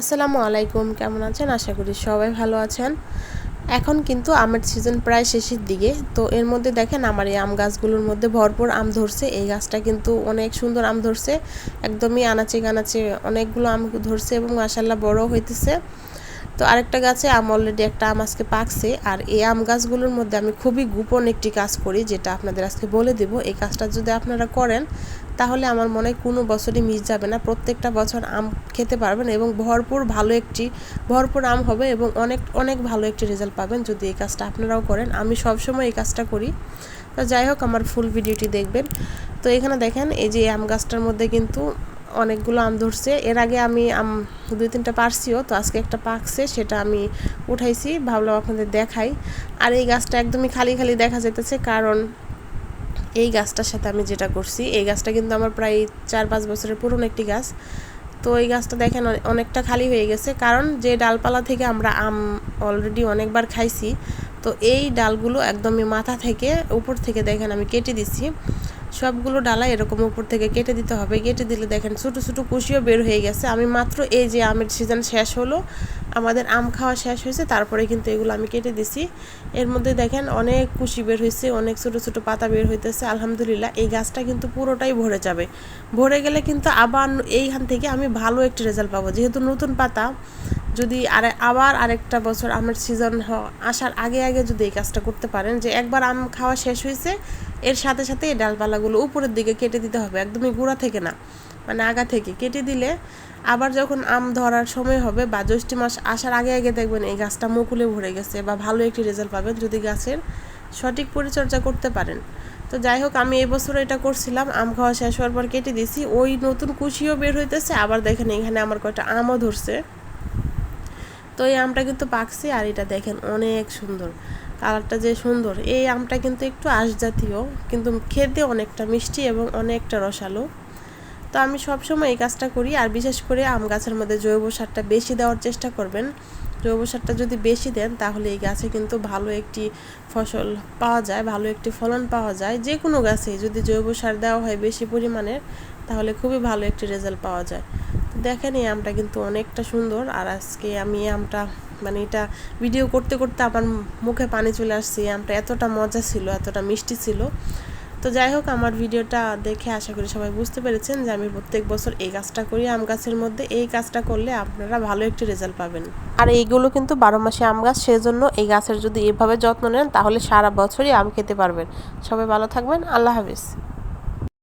আসসালামু আলাইকুম, কেমন আছেন? আশা করি সবাই ভালো আছেন। এখন কিন্তু আমের সিজন প্রায় শেষের দিকে। তো এর মধ্যে দেখেন আমার এই আম গাছগুলোর মধ্যে ভরপুর আম ধরছে। এই গাছটা কিন্তু অনেক সুন্দর আম ধরছে। একদমই আনাচে গানাচে অনেকগুলো আম ধরছে এবং মাসাল্লাহ বড় হইতেছে। তো আরেকটা গাছে আম অলরেডি একটা আম আজকে পাকছে, আর এই আম গাছগুলোর মধ্যে আমি খুবই গোপন একটি কাজ করি, যেটা আপনাদের আজকে বলে দেব। এই কাজটা যদি আপনারা করেন, তাহলে আমার মনে হয় কোনো বছরই মিস যাবে না। প্রত্যেকটা বছর আম খেতে পারবেন এবং ভরপুর ভালো একটি, ভরপুর আম হবে এবং অনেক অনেক ভালো একটি রেজাল্ট পাবেন যদি এই কাজটা আপনারাও করেন। আমি সবসময় এই কাজটা করি। তো যাই হোক, আমার ফুল ভিডিওটি দেখবেন। তো এখানে দেখেন, এই যে আম গাছটার মধ্যে কিন্তু অনেকগুলো আম ধরছে। এর আগে আমি আম দুই তিনটা পারছিও, তো আজকে একটা পাকছে, সেটা আমি উঠাইছি, ভাবলাম আপনাদের দেখাই। আর এই গাছটা একদমই খালি খালি দেখা যেতেছে কারণ এই গাছটার সাথে আমি যেটা করছি, এই গাছটা কিন্তু আমার প্রায় চার পাঁচ বছরের পুরনো একটি গাছ। তো এই গাছটা দেখেন অনেকটা খালি হয়ে গেছে, কারণ যে ডালপালা থেকে আমরা আম অলরেডি অনেকবার খাইছি, তো এই ডালগুলো একদমই মাথা থেকে উপর থেকে দেখেন আমি কেটে দিচ্ছি সবগুলো ডালা এরকম উপর থেকে কেটে দিতে হবে। কেটে দিলে দেখেন ছোটো ছোটো কুশিও বের হয়ে গেছে। আমি মাত্র এই যে আমের সিজন শেষ হলো, আমাদের আম খাওয়া শেষ হয়েছে, তারপরে কিন্তু এগুলো আমি কেটে দিছি। এর মধ্যে দেখেন অনেক কুশি বের হয়েছে, অনেক ছোটো ছোটো পাতা বের হইতেছে, আলহামদুলিল্লাহ। এই গাছটা কিন্তু পুরোটাই ভরে যাবে। ভরে গেলে কিন্তু আবার এইখান থেকে আমি ভালো একটি রেজাল্ট পাবো। যেহেতু নতুন পাতা যদি আর আবার আরেকটা বছর আমের সিজন আসার আগে আগে যদি এই কাজটা করতে পারেন, যে একবার আম খাওয়া শেষ হয়েছে, এর সাথে সাথে এই ডালপালাগুলো উপরের দিকে কেটে দিতে হবে, একদমই গোড়া থেকে না মানে আগা থেকে কেটে দিলে আবার যখন আম ধরার সময় হবে বা জ্যৈষ্ঠ মাস আসার আগে আগে দেখবেন এই গাছটা মুকুলে ভরে গেছে বা ভালো একটি রেজাল্ট পাবেন যদি গাছের সঠিক পরিচর্যা করতে পারেন। তো যাই হোক, আমি এবছর এটা করছিলাম, আম খাওয়া শেষ হওয়ার পর কেটে দিছি, ওই নতুন কুশিও বের হইতেছে, আবার দেখেন এখানে আমার কয়টা আমও ধরছে। তো এই আমটা কিন্তু পাকছে আর এটা দেখেন অনেক সুন্দর। কালারটা যে সুন্দর, এই আমটা কিন্তু একটু আঁশ জাতীয় কিন্তু খেতে অনেকটা মিষ্টি এবং অনেকটা রসালো। তো আমি সবসময় এই কাজটা করি আর বিশেষ করে আম গাছের মধ্যে জৈব সারটা বেশি দেওয়ার চেষ্টা করবেন। জৈব সারটা যদি বেশি দেন, তাহলে এই গাছে কিন্তু ভালো একটি ফসল পাওয়া যায়, ভালো একটি ফলন পাওয়া যায়। যে কোনো গাছে যদি জৈব সার দেওয়া হয় বেশি পরিমাণের, তাহলে খুবই ভালো একটি রেজাল্ট পাওয়া যায়। দেখেন এই আমটা কিন্তু অনেকটা সুন্দর আর আজকে আমি আমটা মানে এটা ভিডিও করতে করতে আমার মুখে পানি চলে আসছে। এই আমটা এতটা মজা ছিল, এতটা মিষ্টি ছিল। তো যাই হোক, আমার ভিডিওটা দেখে আশা করি সবাই বুঝতে পেরেছেন যে আমি প্রত্যেক বছর এই কাজটা করি, আম গাছের মধ্যে। এই কাজটা করলে আপনারা ভালো একটি রেজাল্ট পাবেন। আর এইগুলো কিন্তু বারো মাসে আম গাছ, সেজন্য এই গাছের যদি এভাবে যত্ন নেন, তাহলে সারা বছরই আম খেতে পারবেন। সবাই ভালো থাকবেন, আল্লাহ হাফিজ।